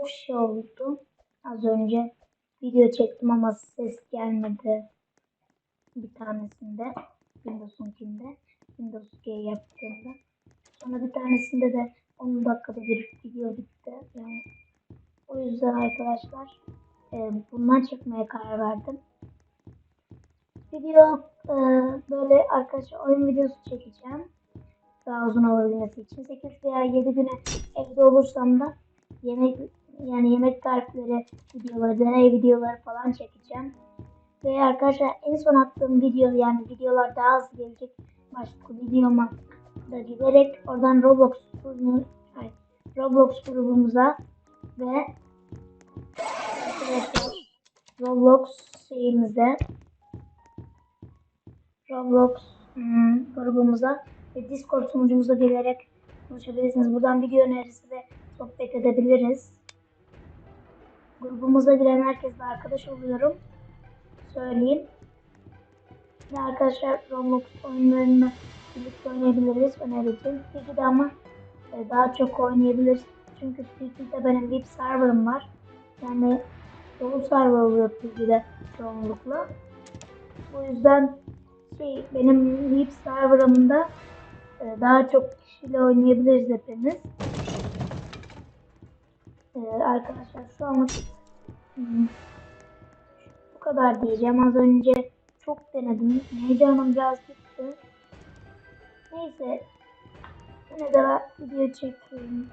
Çok şey oldu. Az önce video çektim ama ses gelmedi. Bir tanesinde. Windows'unkinde. Windows G yaptığımda. Sonra bir tanesinde de 10 dakikada bir video bitti. Yani o yüzden arkadaşlar e, bundan çekmeye karar verdim. Video e, böyle arkadaşlar oyun videosu çekeceğim. Daha uzun olabilmesi için 8 veya 7 güne evde olursam da yemek yani yemek tarifleri videoları, deney videoları falan çekeceğim. Ve arkadaşlar en son attığım video yani videolar daha hızlı gelecek başka videoma da giderek oradan Roblox grubunu, ay, Roblox grubumuza ve Roblox şeyimize Roblox hmm, grubumuza ve Discord sunucumuza gelerek konuşabilirsiniz. Buradan video önerisi ve sohbet edebiliriz. Grubumuza giren herkesle arkadaş oluyorum. Söyleyeyim. Ve arkadaşlar Roblox oyunlarını birlikte oynayabiliriz. Önereceğim. Peki ama e, daha çok oynayabiliriz. Çünkü PC'de benim VIP serverım var. Yani dolu server oluyor PC'de çoğunlukla. Bu yüzden şey benim VIP serverımda e, daha çok kişiyle oynayabiliriz hepimiz. E, arkadaşlar şu anlık hmm, bu kadar diyeceğim. Az önce çok denedim. Heyecanım biraz gitti. Neyse. Yine de video çekeyim.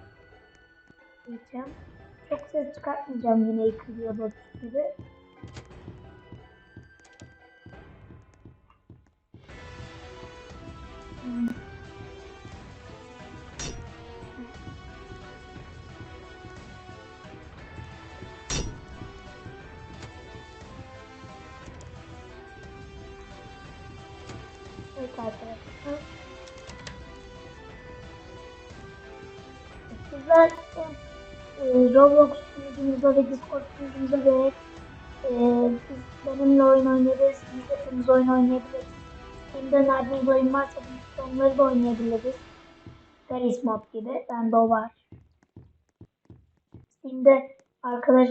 Diyeceğim. Çok ses çıkartmayacağım yine ilk videoda gibi. Hmm. Arkadaşlar. Sizler e, Roblox sunucumuza ve Discord sunucumuza gerek e, biz benimle oyun. Biz hepimiz oyun oynayabiliriz. Steam'de nerede oyun varsa biz onları da oynayabiliriz. Garry's Mod gibi. Bende o var. Steam'de arkadaş,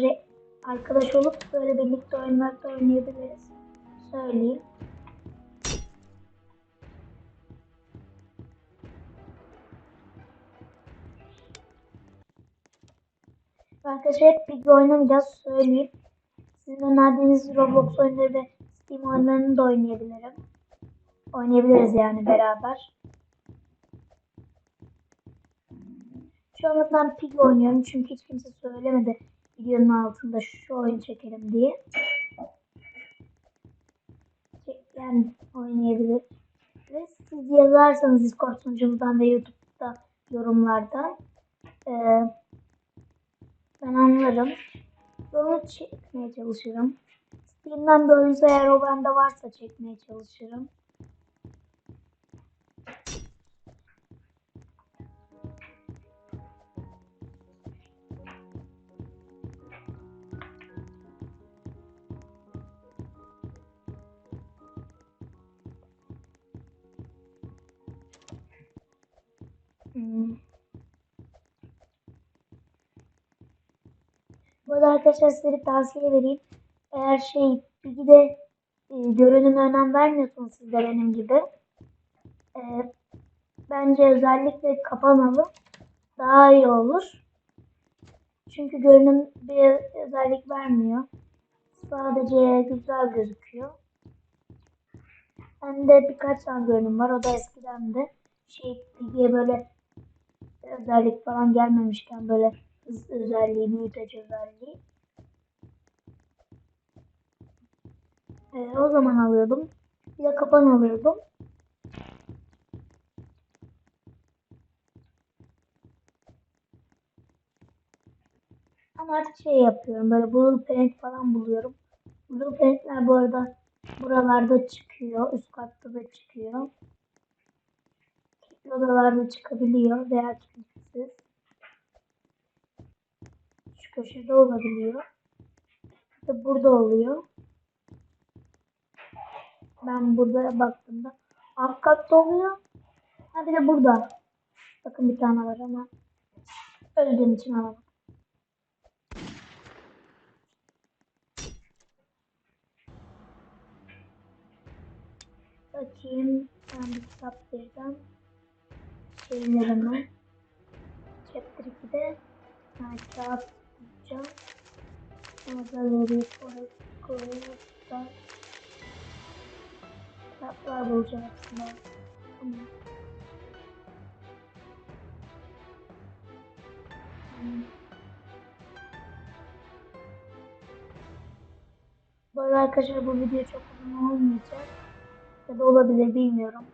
arkadaş olup böyle birlikte oyunlar oynayabiliriz. Söyleyeyim. Arkadaşlar hep bilgi oynamayacağız söyleyeyim. Sizin önerdiğiniz Roblox oyunları ve Steam oyunlarını da oynayabilirim. Oynayabiliriz yani beraber. Şu anlık ben Pig oynuyorum çünkü hiç kimse söylemedi videonun altında şu oyun çekelim diye. Yani oynayabiliriz. Siz yazarsanız Discord sunucumuzdan ve YouTube'da yorumlarda eee ben anlarım. Onu çekmeye çalışırım. Steam'den bölümse eğer o bende varsa çekmeye çalışırım. Hmm. Bu arada arkadaşlar size bir tavsiye vereyim. Eğer şey bilgide e, görünüme önem vermiyorsanız siz de benim gibi e, bence özellikle kapanalı daha iyi olur. Çünkü görünüm bir özellik vermiyor. Sadece güzel gözüküyor. Bende birkaç tane görünüm var. O da eskiden de şey bilgiye böyle özellik falan gelmemişken böyle özelliği, büyüteç özelliği. Ee, o zaman alıyordum. Bir de kapan alıyordum. Ama artık şey yapıyorum. Böyle blueprint falan buluyorum. Blueprintler bu arada buralarda çıkıyor. Üst katta da çıkıyor. Odalarda çıkabiliyor veya kilitsiz. Şu köşede olabiliyor. İşte burada oluyor. Ben burada baktığımda alt katta oluyor. Ha bir de burada. Bakın bir tane var ama öldüğüm için alamadım. Bakayım ben bir kitap birden şeylerimi chapter 2'de yani kağıt bulacağım. Madaları koyup kitaplar bulacağım. Bu arada arkadaşlar bu video çok uzun olmayacak. Ya da olabilir bilmiyorum.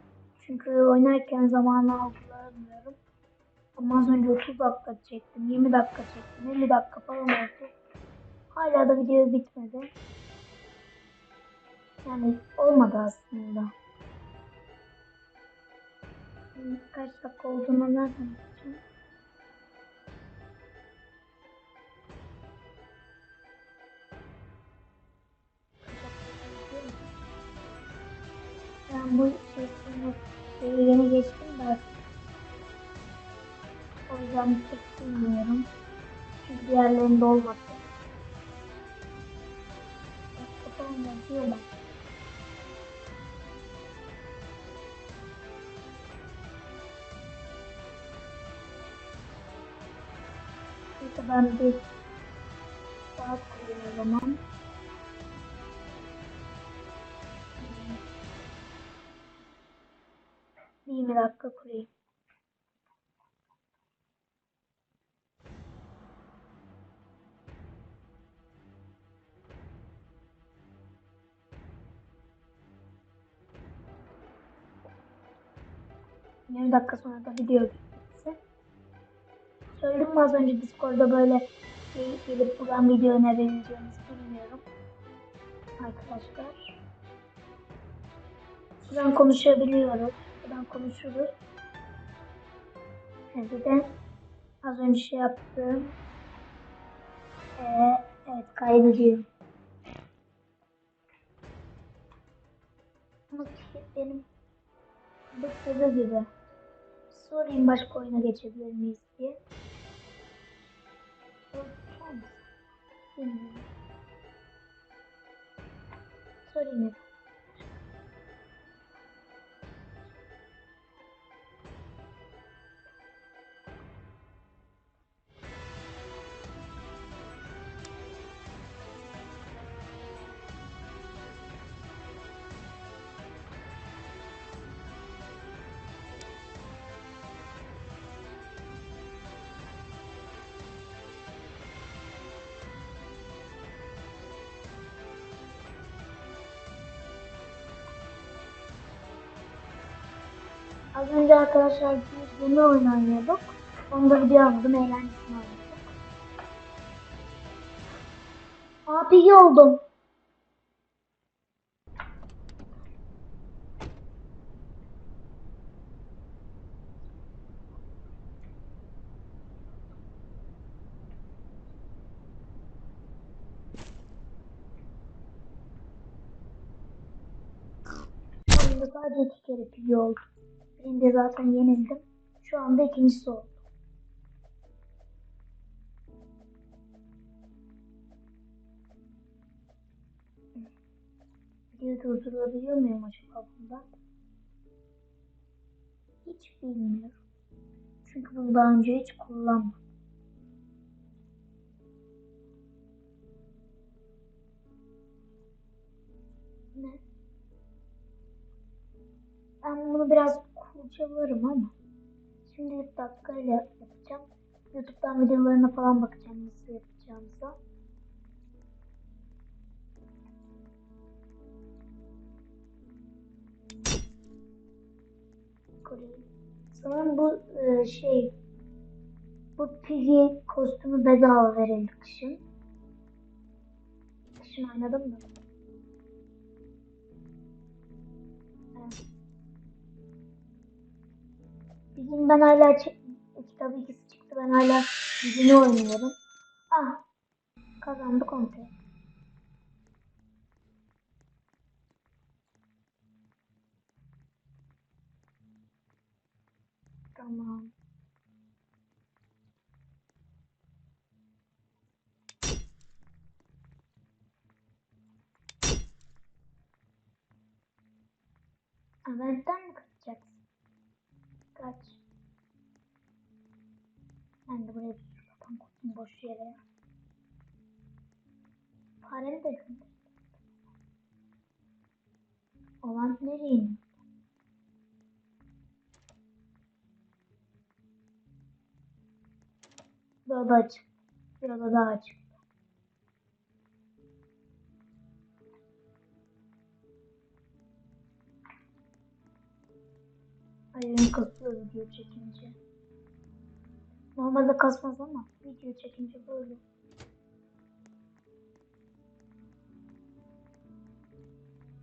Çünkü oynarken zamanı algılayamıyorum. Ama az önce 30 dakika çektim, 20 dakika çektim, 50 dakika falan oldu. Hala da video bitmedi. Yani olmadı aslında. Kaç dakika olduğunu nereden bakacağım? Ben bu şeyi yeni geçtim de o yüzden pek bilmiyorum. Çünkü diğerlerinde olmadı. Kafam yazıyor bak. Neyse ben bir saat kurayım o zaman. Bir 20 dakika kurayım. Yarım dakika sonra da video. Söyledim mi az önce Discord'da böyle şey gelip buradan video önerebileceğinizi bilmiyorum. Arkadaşlar. Buradan konuşabiliyoruz. Buradan konuşuruz. Bir de az önce şey yaptım. Ee, evet kaydediyorum. Ama benim bıktığı gibi. Sorayım başka oyuna geçebilir miyiz diye. Olmaz. Bilmiyorum. Az önce arkadaşlar bir yeni oyun oynuyorduk. Onu da video aldım, eğlencesini oynadık. Abi iyi oldum. Sadece iki kere oldu. Birinde zaten yenildim. Şu anda ikincisi oldu. Video durdurabiliyor muyum acaba bunda? Hiç bilmiyorum. Çünkü bunu daha önce hiç kullanmadım. Ne? Ben bunu biraz kurcalarım ama şimdilik dakikayla yapacağım. Youtube'dan videolarına falan bakacağım nasıl yapacağımıza. Sanırım bu e, şey bu Piggy kostümü bedava verildi kışın. Kışın oynadım mı? Bizim ben hala kitabı ikisi çıktı. Ben hala dizini oynuyorum. Ah. Kazandık onu. Tamam. Benden mi kaçacaksın? Kaç. Ben de buraya bir kafam koydum boş yere ya. Faremi de. Olan nereye? Burada açık. Burada daha açık. Ayağım kasıyor video çekince. Normalde kasmaz ama video çekince böyle.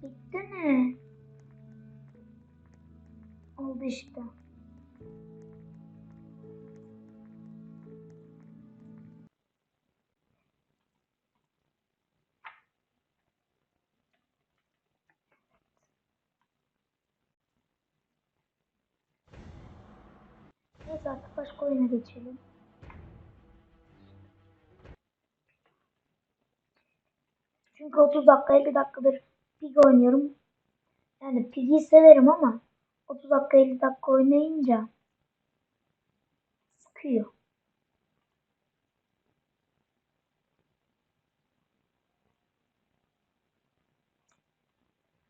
Bitti mi? Oldu işte. Başka oyuna geçelim. Çünkü 30 dakika 50 dakikadır pig oynuyorum. Yani pig'i severim ama 30 dakika 50 dakika oynayınca sıkıyor.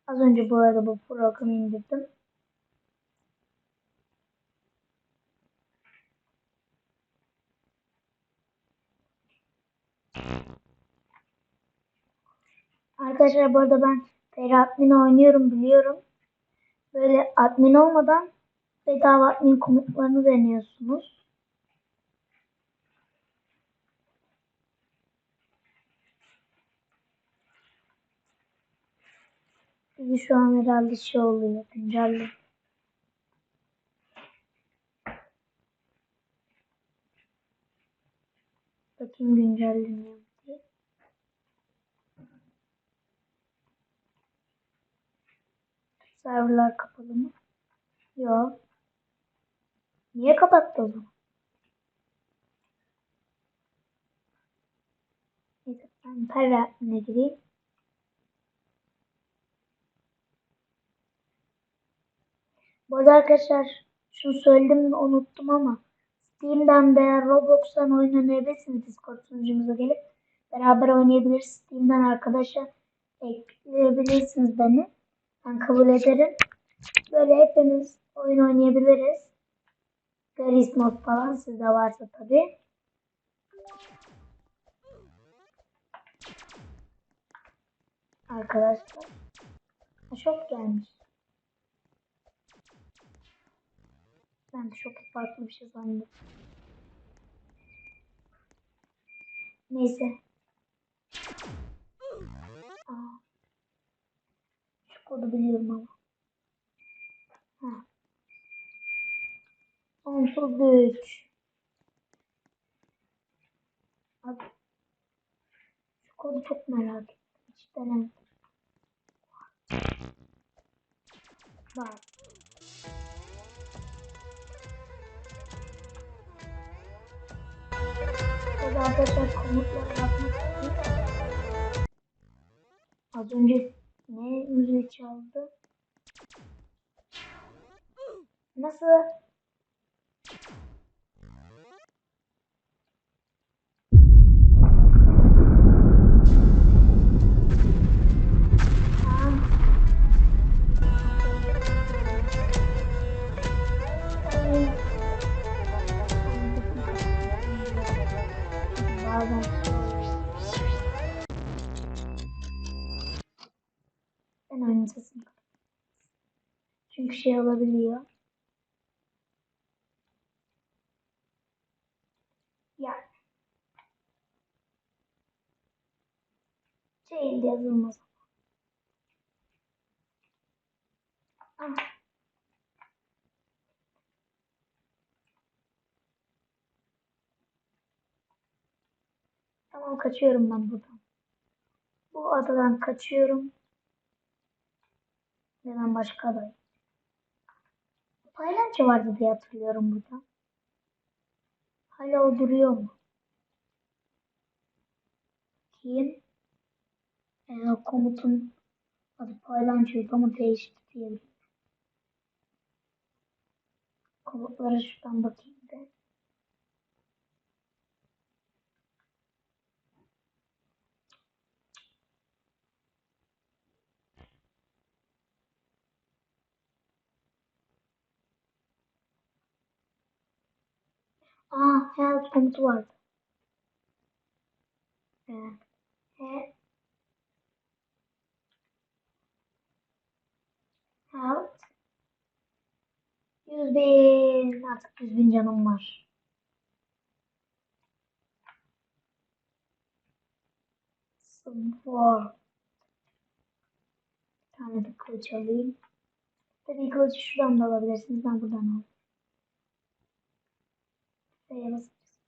Az önce bu arada bu programı indirdim. Arkadaşlar bu arada ben Feri Admin oynuyorum biliyorum. Böyle admin olmadan bedava admin komutlarını deniyorsunuz. Şu an herhalde şey oluyor güncelle. Bakayım güncelleniyor mu diye. Serverlar kapalı mı? Yok. Niye kapattı o zaman? Ben Perrat'ine gireyim. Bu arada arkadaşlar şunu söyledim mi unuttum ama Steam'den veya Roblox'tan oyun oynayabilirsiniz Discord sunucumuza gelip beraber oynayabiliriz. Steam'den arkadaşa ekleyebilirsiniz beni. Ben kabul ederim. Böyle hepimiz oyun oynayabiliriz. Garis mod falan sizde varsa tabi. Arkadaşlar. Şok gelmiş. Ben de çok farklı bir şey zannettim. Neyse. Aa. Şu kodu biliyorum ama. Ha. Sonsuz güç. Abi. Şu kodu çok merak ettim. Hiç denemedim. Bak. Arkadaşlar komutları yapmak için. Az önce ne müziği çaldı? Nasıl? Ben sesini Çünkü şey olabiliyor. Ya. Şey yazılmaz. Ah. Tamam kaçıyorum ben buradan. Bu adadan kaçıyorum. Ve ben başka adaya. Paylaşçı vardı diye hatırlıyorum burada. Hala o duruyor mu? Kim? Ee, komutun adı paylaşçıydı ama değişti diyebilirim. Komutlara şuradan bakayım bir. Aa, health komutu vardı. Evet. He. Health. 100 bin. Artık 100 bin canım var. Sword. Bir tane de kılıç alayım. Tabii kılıcı şuradan da alabilirsiniz. Ben buradan alayım. F'ye basacağız.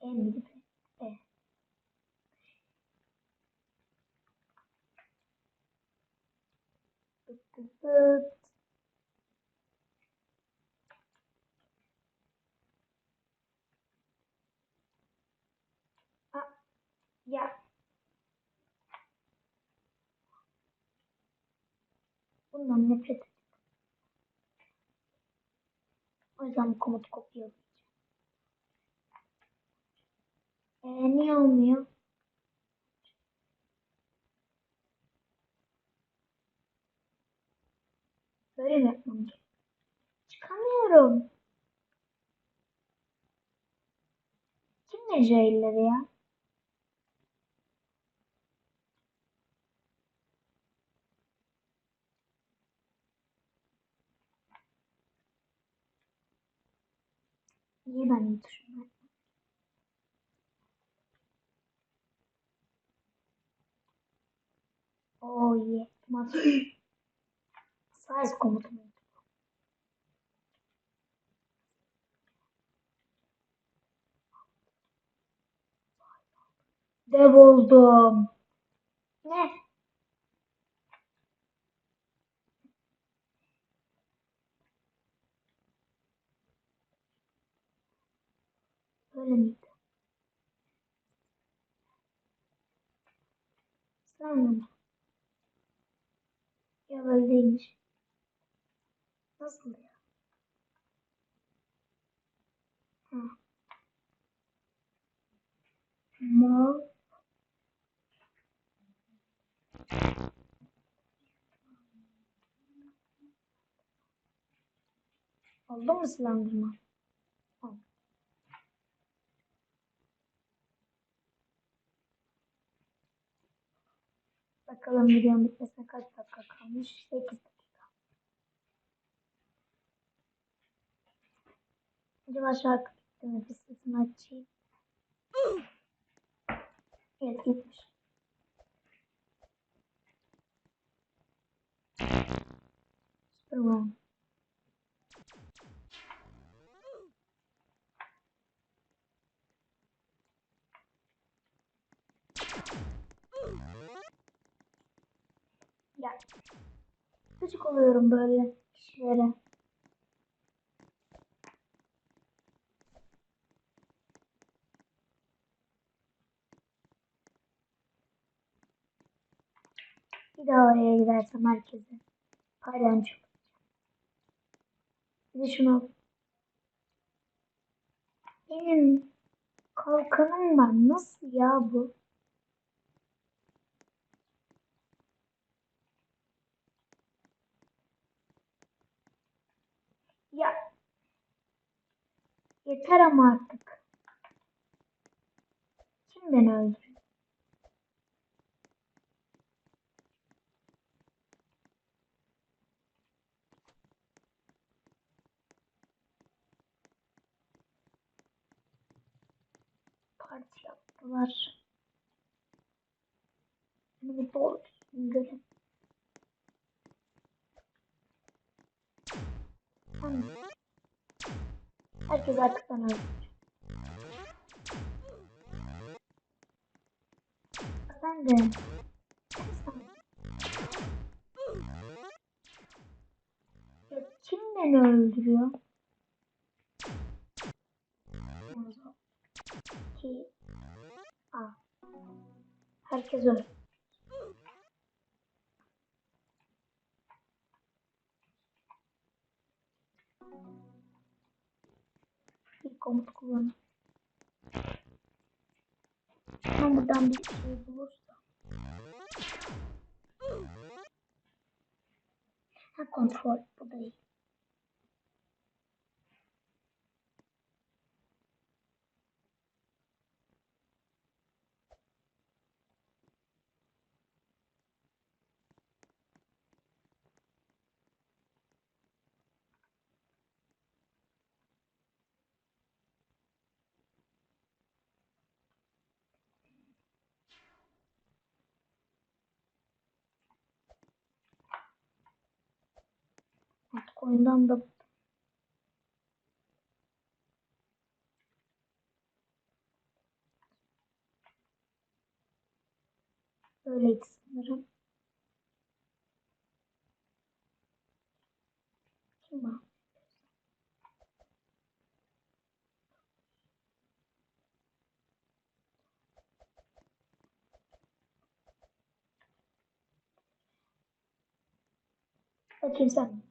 E miydi? F. E. Tıt tıt tıt. Aa, Ya. Bundan nefret ettim. O yüzden bu komutu kopyalayacağım. Ee, niye olmuyor? Böyle mi yapmam? Çıkamıyorum. Kim ne jaileri ya? Niye ben iyi tuşum Oh yeah. Mas... Size komutu mu? Dev oldum. Ne? Öyle miydi? Sen değilmiş. Nasıl ya? Ha. Mor. Oldu mu silahlandırma? Bakalım videonun bitmesine kaç dakika kalmış? 8 dakika. Acaba şarkı bitti mi? Bir sesini açayım. Evet gitmiş. Superman. Ya. Gıcık oluyorum böyle kişilere. Bir daha oraya gidersem herkese paylaşım. Bir de şunu. Benim kalkanım var. Nasıl ya bu? Ya yeter ama artık. Kim beni öldürüyor? Parti yaptılar. Beni doğru görün. Tamam. Herkes artık bana öldürüyor. Ben de. Ya kim beni öldürüyor? Ki Aa. Herkes öldü. Bulursa. Ha kontrol oyundan da Öyleydi sanırım. Kim var? Bakayım sen.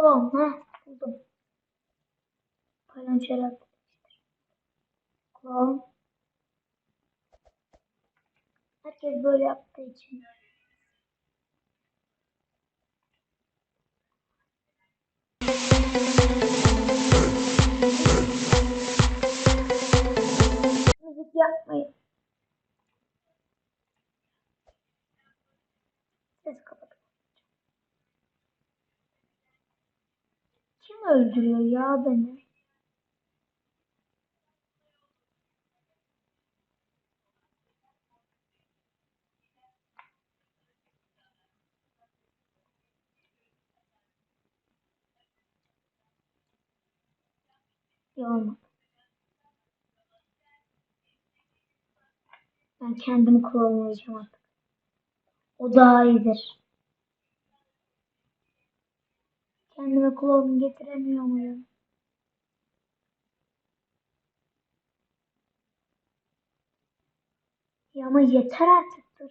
Klon, ha buldum. Palyaço herhalde. Klon. Herkes böyle yaptığı için. Müzik yapmayın. Ses kapat. Kim öldürüyor ya beni? Olmadı. Ben kendimi klonlayacağım artık. O daha iyidir. Kendime klon getiremiyor muyum? Ya ama yeter artık dur.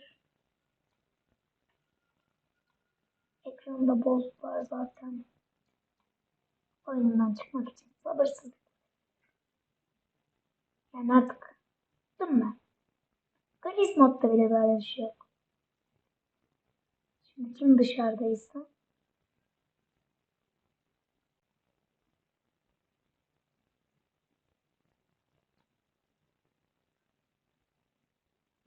Ekranda boz var zaten. Oyundan çıkmak için sabırsız. Yani artık değil mi? Gris modda bile böyle bir şey yok. Şimdi kim dışarıdaysa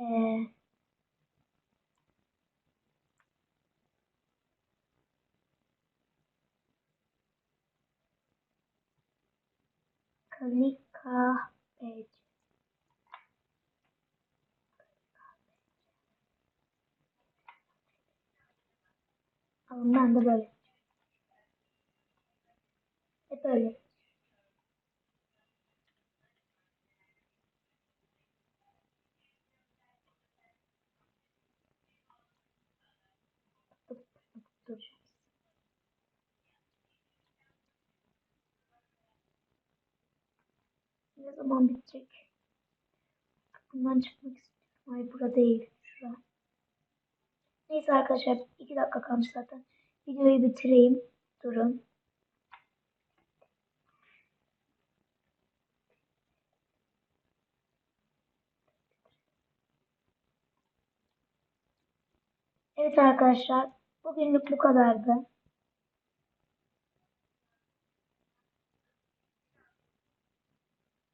Ee, Kalika Bey. Alın ben de böyle. Hep öyle. Zaman bitecek? Bundan çıkmak istiyorum. Ay burada değil. Şura. Neyse arkadaşlar 2 dakika kalmış zaten. Videoyu bitireyim. Durun. Evet arkadaşlar. Bugünlük bu kadardı.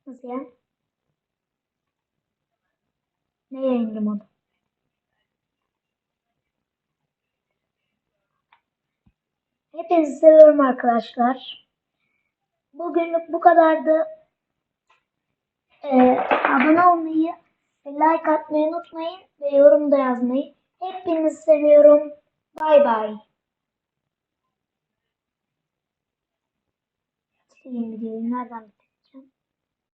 Nasıl ya? Ne yayıncı modu? Hepinizi seviyorum arkadaşlar. Bugünlük bu kadardı. Ee, abone olmayı, like atmayı unutmayın ve yorum da yazmayı. Hepinizi seviyorum. Bay bay. Bitireyim videoyu. Nereden?